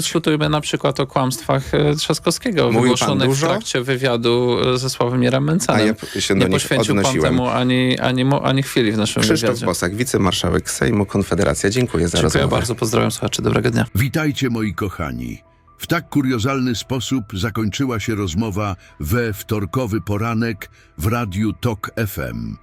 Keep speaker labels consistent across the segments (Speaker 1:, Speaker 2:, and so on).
Speaker 1: Dyskutujmy na przykład o kłamstwach e, Trzaskowskiego,
Speaker 2: Mówił pan
Speaker 1: wygłoszonych w trakcie wywiadu e, ze Sławomirem
Speaker 2: A
Speaker 1: Mencenem.
Speaker 2: ja się do
Speaker 1: Nie poświęcił pan
Speaker 2: odnosiłem.
Speaker 1: temu ani, ani, ani chwili w naszym
Speaker 2: Krzysztof
Speaker 1: wywiadzie.
Speaker 2: Bosak, wicemarszałek Sejmu Konfederacja. Dziękuję za
Speaker 1: Dziękuję
Speaker 2: rozmowę.
Speaker 1: bardzo, pozdrawiam słuchaczy, dobrego dnia.
Speaker 3: Witajcie moi kochani. W tak kuriozalny sposób zakończyła się rozmowa we wtorkowy poranek w radiu TOK FM.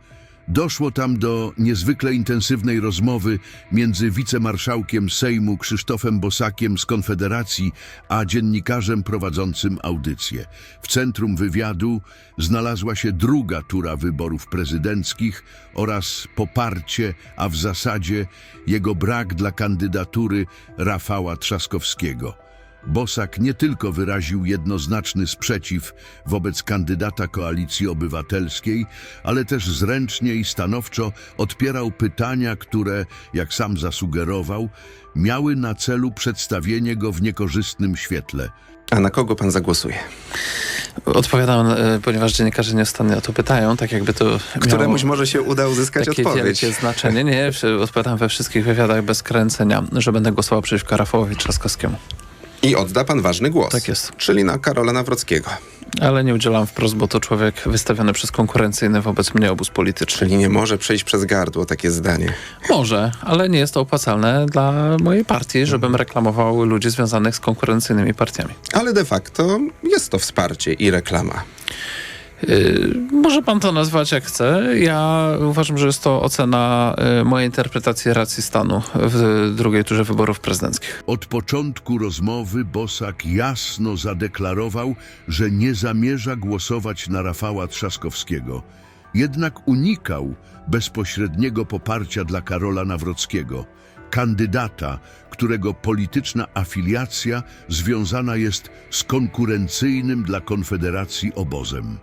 Speaker 3: Doszło tam do niezwykle intensywnej rozmowy między wicemarszałkiem Sejmu Krzysztofem Bosakiem z Konfederacji, a dziennikarzem prowadzącym audycję. W centrum wywiadu znalazła się druga tura wyborów prezydenckich oraz poparcie, a w zasadzie jego brak dla kandydatury Rafała Trzaskowskiego. Bosak nie tylko wyraził jednoznaczny sprzeciw wobec kandydata Koalicji Obywatelskiej, ale też zręcznie i stanowczo odpierał pytania, które, jak sam zasugerował, miały na celu przedstawienie go w niekorzystnym świetle.
Speaker 2: A na kogo pan zagłosuje?
Speaker 1: Odpowiadam, e, ponieważ dziennikarze nieustannie o to pytają, tak jakby to
Speaker 2: Któremuś może się uda uzyskać
Speaker 1: takie
Speaker 2: odpowiedź.
Speaker 1: wielkie znaczenie. Nie, odpowiadam we wszystkich wywiadach bez kręcenia, że będę głosował przeciwko Rafałowi Trzaskowskiemu.
Speaker 2: I odda pan ważny głos.
Speaker 1: Tak jest.
Speaker 2: Czyli na Karola Nawrockiego.
Speaker 1: Ale nie udzielam wprost, bo to człowiek wystawiony przez konkurencyjny wobec mnie obóz polityczny.
Speaker 2: Czyli nie może przejść przez gardło takie zdanie.
Speaker 1: Może, ale nie jest to opłacalne dla mojej partii, żebym reklamował ludzi związanych z konkurencyjnymi partiami.
Speaker 2: Ale de facto jest to wsparcie i reklama.
Speaker 1: Yy, może pan to nazwać jak chce. Ja uważam, że jest to ocena yy, mojej interpretacji racji stanu w drugiej turze wyborów prezydenckich.
Speaker 3: Od początku rozmowy Bosak jasno zadeklarował, że nie zamierza głosować na Rafała Trzaskowskiego. Jednak unikał bezpośredniego poparcia dla Karola Nawrockiego, kandydata, którego polityczna afiliacja związana jest z konkurencyjnym dla Konfederacji obozem.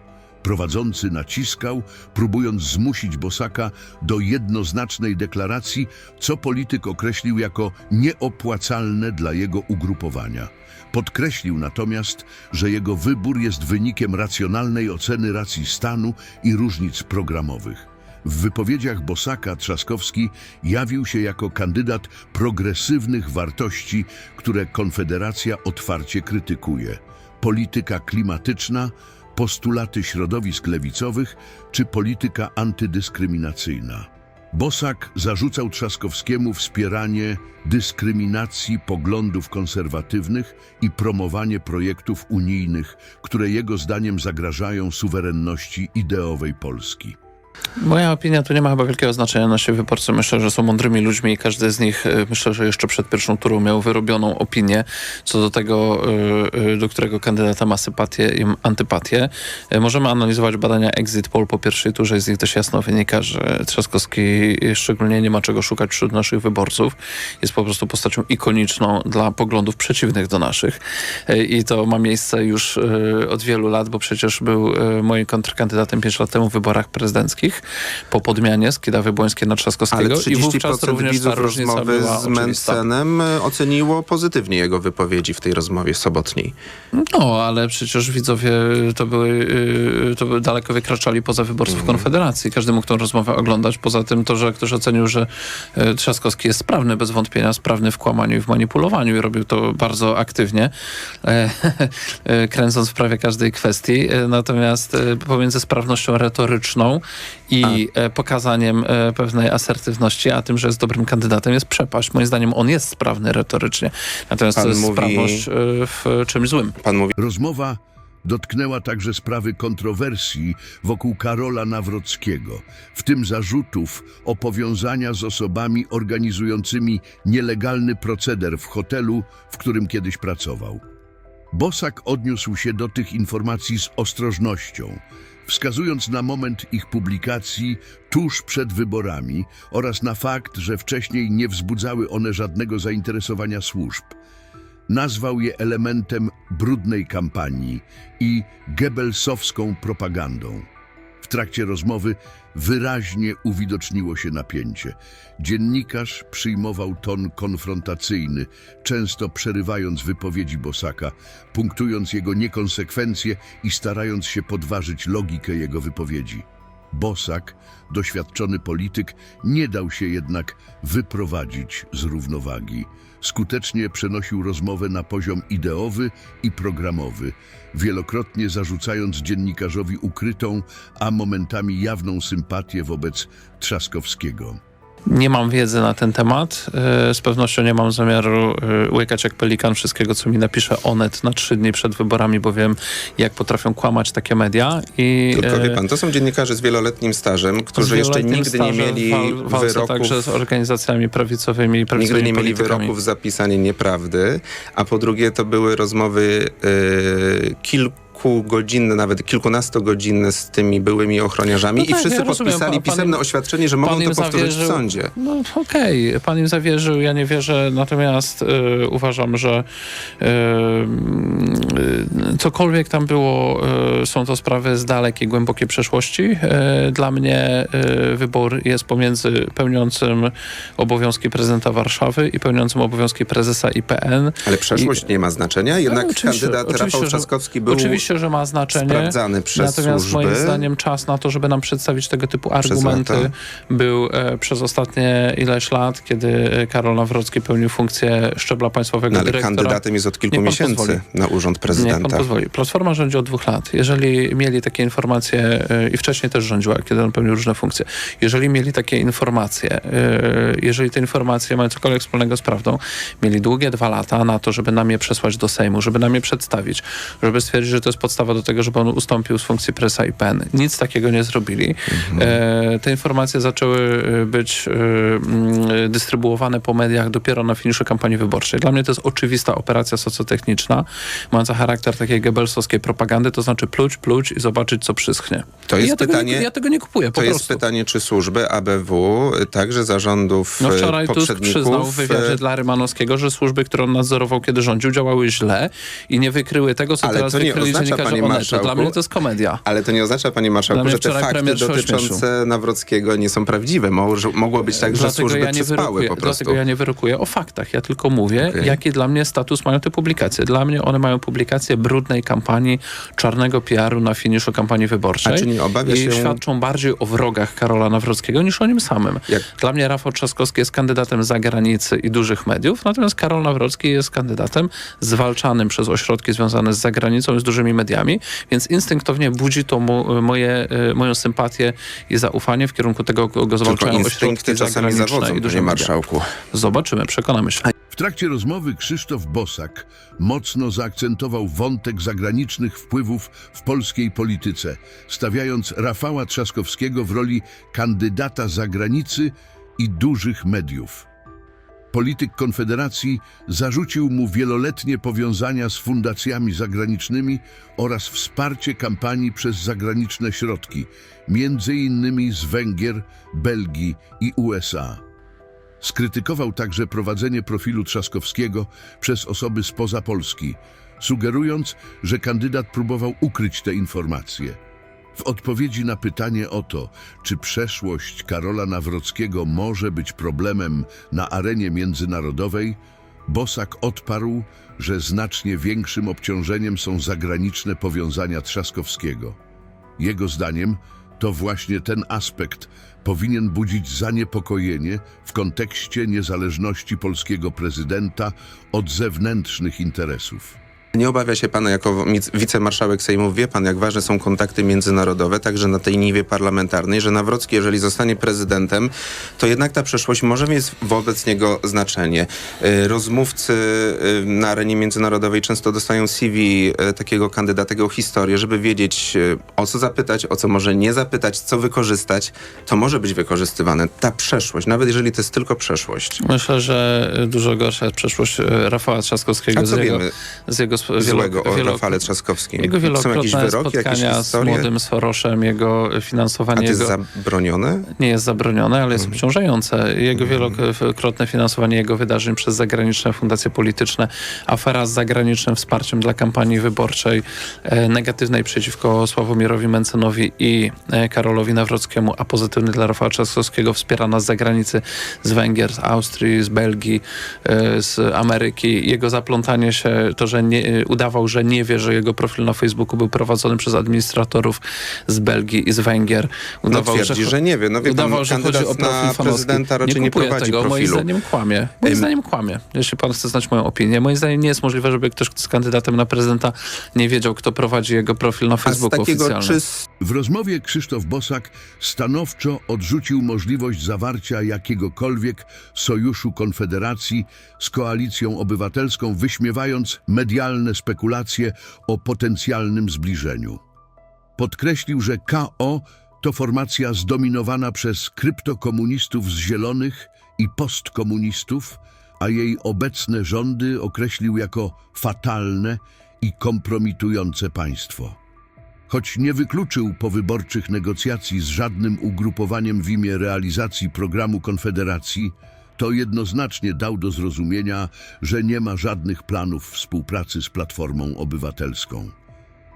Speaker 3: Prowadzący naciskał, próbując zmusić Bosaka do jednoznacznej deklaracji, co polityk określił jako nieopłacalne dla jego ugrupowania. Podkreślił natomiast, że jego wybór jest wynikiem racjonalnej oceny racji stanu i różnic programowych. W wypowiedziach Bosaka Trzaskowski jawił się jako kandydat progresywnych wartości, które Konfederacja otwarcie krytykuje. Polityka klimatyczna, postulaty środowisk lewicowych czy polityka antydyskryminacyjna. Bosak zarzucał Trzaskowskiemu wspieranie dyskryminacji poglądów konserwatywnych i promowanie projektów unijnych, które jego zdaniem zagrażają suwerenności ideowej Polski.
Speaker 1: Moja opinia tu nie ma chyba wielkiego znaczenia. Nasi wyborcy myślę, że są mądrymi ludźmi i każdy z nich e, myślę, że jeszcze przed pierwszą turą miał wyrobioną opinię co do tego, e, e, do którego kandydata ma sympatię i antypatię. Możemy analizować badania Exit Poll po pierwszej turze z nich też jasno wynika, że Trzaskowski szczególnie nie ma czego szukać wśród naszych wyborców. Jest po prostu postacią ikoniczną dla poglądów przeciwnych do naszych. I to ma miejsce już od wielu lat, bo przecież był moim kontrkandydatem 5 lat temu w wyborach prezydenckich po podmianie z Kidawy Błońskiej na
Speaker 2: Ale
Speaker 1: Trzaskowskiego i wówczas
Speaker 2: 30%
Speaker 1: również
Speaker 2: widzów rozmowy z. Mencenem e, oceniło pozytywnie jego wypowiedzi w tej rozmowie sobotniej.
Speaker 1: No, ale przecież widzowie to były, yy, to były daleko wykraczali poza wyborców
Speaker 2: Mhm.
Speaker 1: Konfederacji. Każdy mógł tę rozmowę oglądać. Poza tym to, że ktoś ocenił, że yy, Trzaskowski jest sprawny, bez wątpienia sprawny w kłamaniu i w manipulowaniu i robił to bardzo aktywnie, e, e, kręcąc w prawie każdej kwestii. E, Natomiast e, pomiędzy sprawnością retoryczną i e, pokazaniem e, pewnej asertywności, a tym, że jest dobrym kandydatem, jest przepaść. Moim zdaniem on jest sprawny retorycznie. Natomiast
Speaker 2: Pan
Speaker 1: to jest
Speaker 2: mówi-
Speaker 1: sprawność e, w czymś złym.
Speaker 2: Pan mówi,
Speaker 3: Rozmowa dotknęła także sprawy kontrowersji wokół Karola Nawrockiego, w tym zarzutów o powiązania z osobami organizującymi nielegalny proceder w hotelu, w którym kiedyś pracował. Bosak odniósł się do tych informacji z ostrożnością, wskazując na moment ich publikacji tuż przed wyborami oraz na fakt, że wcześniej nie wzbudzały one żadnego zainteresowania służb. Nazwał je elementem brudnej kampanii i gebelsowską propagandą. W trakcie rozmowy wyraźnie uwidoczniło się napięcie. Dziennikarz przyjmował ton konfrontacyjny, często przerywając wypowiedzi Bosaka, punktując jego niekonsekwencje i starając się podważyć logikę jego wypowiedzi. Bosak, doświadczony polityk, nie dał się jednak wyprowadzić z równowagi. Skutecznie przenosił rozmowę na poziom ideowy i programowy, wielokrotnie zarzucając dziennikarzowi ukrytą, a momentami jawną sympatię wobec Trzaskowskiego.
Speaker 1: Nie mam wiedzy na ten temat. E, Z pewnością nie mam zamiaru e, łykać jak pelikan wszystkiego, co mi napisze Onet na trzy dni przed wyborami, bo wiem, jak potrafią kłamać takie media. I,
Speaker 2: Tylko wie
Speaker 1: e,
Speaker 2: pan, to są dziennikarze z wieloletnim stażem, którzy
Speaker 1: z
Speaker 2: jeszcze
Speaker 1: wieloletnim
Speaker 2: nigdy nie mieli
Speaker 1: wal-
Speaker 2: wyroków.
Speaker 1: Także z organizacjami prawicowymi i
Speaker 2: Nigdy
Speaker 1: prawicowymi
Speaker 2: nie mieli wyroków za pisanie nieprawdy, a po drugie to były rozmowy e, kilkugodzinne, nawet kilkunastogodzinne z tymi byłymi ochroniarzami
Speaker 1: No
Speaker 2: i
Speaker 1: tak,
Speaker 2: wszyscy
Speaker 1: ja rozumiem.
Speaker 2: podpisali
Speaker 1: Pan-
Speaker 2: pisemne oświadczenie, że mogą to powtórzyć w
Speaker 1: zawierzył-
Speaker 2: sądzie.
Speaker 1: No okej, pan im zawierzył, ja nie wierzę, natomiast e, uważam, że e, cokolwiek tam było, e, są to sprawy z dalekiej, głębokiej przeszłości. E, dla mnie e, wybór jest pomiędzy pełniącym obowiązki prezydenta Warszawy i pełniącym obowiązki prezesa IPN.
Speaker 2: Ale przeszłość nie ma znaczenia, jednak
Speaker 1: No,
Speaker 2: kandydat Rafał Trzaskowski był
Speaker 1: Oczywiście, że ma znaczenie.
Speaker 2: sprawdzany przez
Speaker 1: Natomiast
Speaker 2: służby.
Speaker 1: moim zdaniem czas na to, żeby nam przedstawić tego typu argumenty był e, przez ostatnie ileś lat, kiedy e, Karol Nawrocki pełnił funkcję szczebla państwowego
Speaker 2: No, ale
Speaker 1: dyrektora.
Speaker 2: kandydatem jest od kilku
Speaker 1: pan
Speaker 2: miesięcy
Speaker 1: pozwoli.
Speaker 2: na urząd
Speaker 1: Niech pan
Speaker 2: prezydenta.
Speaker 1: pozwoli. Platforma rządzi od dwóch lat. Jeżeli mieli takie informacje e, i wcześniej też rządziła, kiedy on pełnił różne funkcje. Jeżeli mieli takie informacje, e, jeżeli te informacje mają cokolwiek wspólnego z prawdą, mieli długie dwa lata na to, żeby nam je przesłać do Sejmu, żeby nam je przedstawić, żeby stwierdzić, że to jest podstawa do tego, żeby on ustąpił z funkcji presa IPN. Nic takiego nie zrobili. E, te informacje zaczęły e, być e, mm, dystrybuowane po mediach dopiero na finiszu kampanii wyborczej. Dla mnie to jest oczywista operacja socjotechniczna, mająca charakter takiej gebelsowskiej propagandy, to znaczy pluć, pluć i zobaczyć, co przyschnie.
Speaker 2: To
Speaker 1: I
Speaker 2: jest
Speaker 1: ja tego
Speaker 2: pytanie-
Speaker 1: Nie, ja tego nie kupuję, po
Speaker 2: To jest
Speaker 1: prostu.
Speaker 2: pytanie, czy służby ABW, także zarządów
Speaker 1: No wczoraj Tusk przyznał w wywiadzie dla Rymanowskiego, że służby, które on nadzorował, kiedy rządził, działały źle i nie wykryły tego, co
Speaker 2: Ale
Speaker 1: teraz
Speaker 2: to nie
Speaker 1: wykryli
Speaker 2: oznacza, panie marszałku,
Speaker 1: Dla mnie to jest komedia.
Speaker 2: Ale to nie oznacza, panie marszałku, że te fakty dotyczące Nawrockiego nie są prawdziwe. Może, mogło być tak, że
Speaker 1: Dlatego
Speaker 2: służby
Speaker 1: ja nie
Speaker 2: przespały po prostu.
Speaker 1: Dlatego ja nie wyrokuję o faktach. Ja tylko mówię,
Speaker 2: Okej.
Speaker 1: jaki dla mnie status mają te publikacje. Dla mnie one mają publikację brudnej kampanii, czarnego PR-u na finiszu kampanii wyborczej.
Speaker 2: A czy nie obawia
Speaker 1: I
Speaker 2: się-
Speaker 1: świadczą bardziej o wrogach Karola Nawrockiego niż o nim samym.
Speaker 2: Jak-
Speaker 1: Dla mnie Rafał Trzaskowski jest kandydatem zagranicy i dużych mediów, natomiast Karol Nawrocki jest kandydatem zwalczanym przez ośrodki związane z zagranicą i z dużymi mediami, więc instynktownie budzi to mo, moje, e, moją sympatię i zaufanie w kierunku tego, kogo zwalczają ośrodki
Speaker 2: czasami zawodzą,
Speaker 1: i duże
Speaker 2: marszałku.
Speaker 1: Zobaczymy, przekonamy się.
Speaker 3: W trakcie rozmowy Krzysztof Bosak mocno zaakcentował wątek zagranicznych wpływów w polskiej polityce, stawiając Rafała Trzaskowskiego w roli kandydata zagranicy i dużych mediów. Polityk Konfederacji zarzucił mu wieloletnie powiązania z fundacjami zagranicznymi oraz wsparcie kampanii przez zagraniczne środki, między innymi z Węgier, Belgii i USA. Skrytykował także prowadzenie profilu Trzaskowskiego przez osoby spoza Polski, sugerując, że kandydat próbował ukryć te informacje. W odpowiedzi na pytanie o to, czy przeszłość Karola Nawrockiego może być problemem na arenie międzynarodowej, Bosak odparł, że znacznie większym obciążeniem są zagraniczne powiązania Trzaskowskiego. Jego zdaniem to właśnie ten aspekt powinien budzić zaniepokojenie w kontekście niezależności polskiego prezydenta od zewnętrznych interesów.
Speaker 2: Nie obawia się pan jako wic- wicemarszałek Sejmu, wie pan jak ważne są kontakty międzynarodowe, także na tej niwie parlamentarnej, że Nawrocki, jeżeli zostanie prezydentem, to jednak ta przeszłość może mieć wobec niego znaczenie. Y, Rozmówcy y, na arenie międzynarodowej często dostają CV y, takiego kandydata, jego historię, żeby wiedzieć o co zapytać, o co może nie zapytać, co wykorzystać. To może być wykorzystywane. Ta przeszłość, nawet jeżeli to jest tylko przeszłość.
Speaker 1: Myślę, że dużo gorsza jest przeszłość Rafała Trzaskowskiego z jego, z jego
Speaker 2: złego o Rafale Trzaskowskim?
Speaker 1: Jego
Speaker 2: Są jakieś
Speaker 1: wielokrotne
Speaker 2: wyroki, jakieś
Speaker 1: spotkania z młodym Soroszem, jego
Speaker 2: A
Speaker 1: finansowanie
Speaker 2: to jest
Speaker 1: jego...
Speaker 2: zabronione?
Speaker 1: nie jest zabronione, ale jest
Speaker 2: Mhm.
Speaker 1: obciążające. Jego wielokrotne finansowanie jego wydarzeń przez zagraniczne fundacje polityczne, afera z zagranicznym wsparciem dla kampanii wyborczej e, negatywnej przeciwko Sławomirowi Mencenowi i e, Karolowi Nawrockiemu, a pozytywny dla Rafała Trzaskowskiego wspierana z zagranicy, z Węgier, z Austrii, z Belgii, e, z Ameryki. Jego zaplątanie się, to, że nie, udawał, że nie wie, że jego profil na Facebooku był prowadzony przez administratorów z Belgii i z Węgier.
Speaker 2: No
Speaker 1: Udawał,
Speaker 2: twierdzi, że nie wie. No wie pan,
Speaker 1: udawał, że chodzi
Speaker 2: kandydat
Speaker 1: o profil
Speaker 2: na prezydenta raczej nie,
Speaker 1: kupuję
Speaker 2: prowadzi
Speaker 1: tego. Moim
Speaker 2: profilu.
Speaker 1: zdaniem kłamie. Moim zdaniem kłamie. Jeśli pan chce znać moją opinię. Moim zdaniem nie jest możliwe, żeby ktoś z kandydatem na prezydenta nie wiedział, kto prowadzi jego profil na Facebooku
Speaker 2: takiego
Speaker 1: oficjalnym.
Speaker 2: czys...
Speaker 3: W rozmowie Krzysztof Bosak stanowczo odrzucił możliwość zawarcia jakiegokolwiek sojuszu Konfederacji z koalicją obywatelską, wyśmiewając medialne spekulacje o potencjalnym zbliżeniu. Podkreślił, że KO to formacja zdominowana przez kryptokomunistów z zielonych i postkomunistów, a jej obecne rządy określił jako fatalne i kompromitujące państwo. Choć nie wykluczył powyborczych negocjacji z żadnym ugrupowaniem w imię realizacji programu Konfederacji, to jednoznacznie dał do zrozumienia, że nie ma żadnych planów współpracy z Platformą Obywatelską.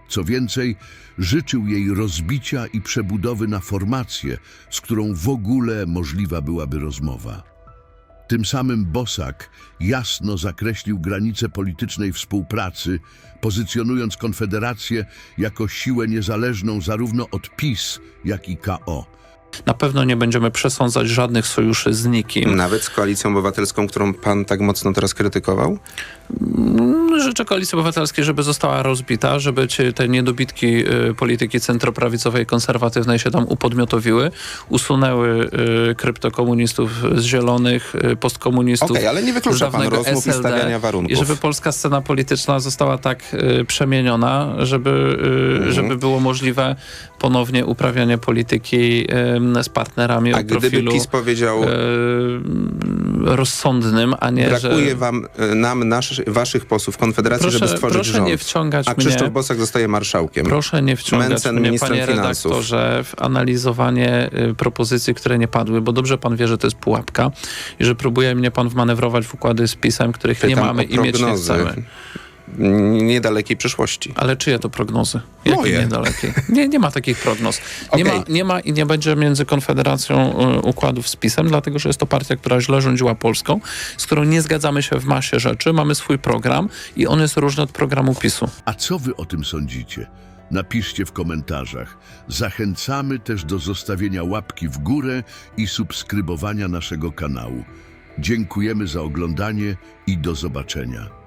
Speaker 3: Co więcej, życzył jej rozbicia i przebudowy na formację, z którą w ogóle możliwa byłaby rozmowa. Tym samym Bosak jasno zakreślił granice politycznej współpracy, pozycjonując Konfederację jako siłę niezależną zarówno od PiS, jak i KO.
Speaker 1: Na pewno nie będziemy przesądzać żadnych sojuszy z nikim.
Speaker 2: Nawet z koalicją obywatelską, którą pan tak mocno teraz krytykował?
Speaker 1: Życzę Koalicji Obywatelskiej, żeby została rozbita, żeby te niedobitki y, polityki centroprawicowej, konserwatywnej się tam upodmiotowiły, usunęły y, kryptokomunistów z zielonych, y, postkomunistów.
Speaker 2: Okej, ale nie wyklucza pan rozmów i
Speaker 1: SLD,
Speaker 2: stawiania warunków.
Speaker 1: I żeby polska scena polityczna została tak przemieniona, żeby,
Speaker 2: Mhm.
Speaker 1: żeby było możliwe ponownie uprawianie polityki z partnerami
Speaker 2: A
Speaker 1: o
Speaker 2: gdyby
Speaker 1: profilu
Speaker 2: PiS powiedział,
Speaker 1: y, rozsądnym, a nie,
Speaker 2: brakuje
Speaker 1: że...
Speaker 2: wam, e, nam, nasz, waszych posłów Konfederacji, żeby stworzyć
Speaker 1: proszę
Speaker 2: rząd,
Speaker 1: nie wciągać
Speaker 2: a
Speaker 1: mnie...
Speaker 2: Krzysztof Bosak zostaje marszałkiem.
Speaker 1: Proszę nie wciągać
Speaker 2: Mencen
Speaker 1: mnie,
Speaker 2: ministrem
Speaker 1: panie
Speaker 2: finansów.
Speaker 1: redaktorze, w analizowanie y, propozycji, które nie padły, bo dobrze pan wie, że to jest pułapka i że próbuje mnie pan wmanewrować w układy z pisem, których nie
Speaker 2: Pytam
Speaker 1: mamy
Speaker 2: o
Speaker 1: i mieć nie chcemy.
Speaker 2: Niedalekiej przyszłości.
Speaker 1: Ale czyje to prognozy? Jakie
Speaker 2: Moje.
Speaker 1: niedalekie? Nie, nie ma takich prognoz. Nie,
Speaker 2: Okej.
Speaker 1: ma, nie ma i nie będzie między Konfederacją y, układów z PiSem, dlatego że jest to partia, która źle rządziła Polską, z którą nie zgadzamy się w masie rzeczy, mamy swój program i on jest różny od programu PiSu.
Speaker 3: A co wy o tym sądzicie? Napiszcie w komentarzach. Zachęcamy też do zostawienia łapki w górę i subskrybowania naszego kanału. Dziękujemy za oglądanie i do zobaczenia.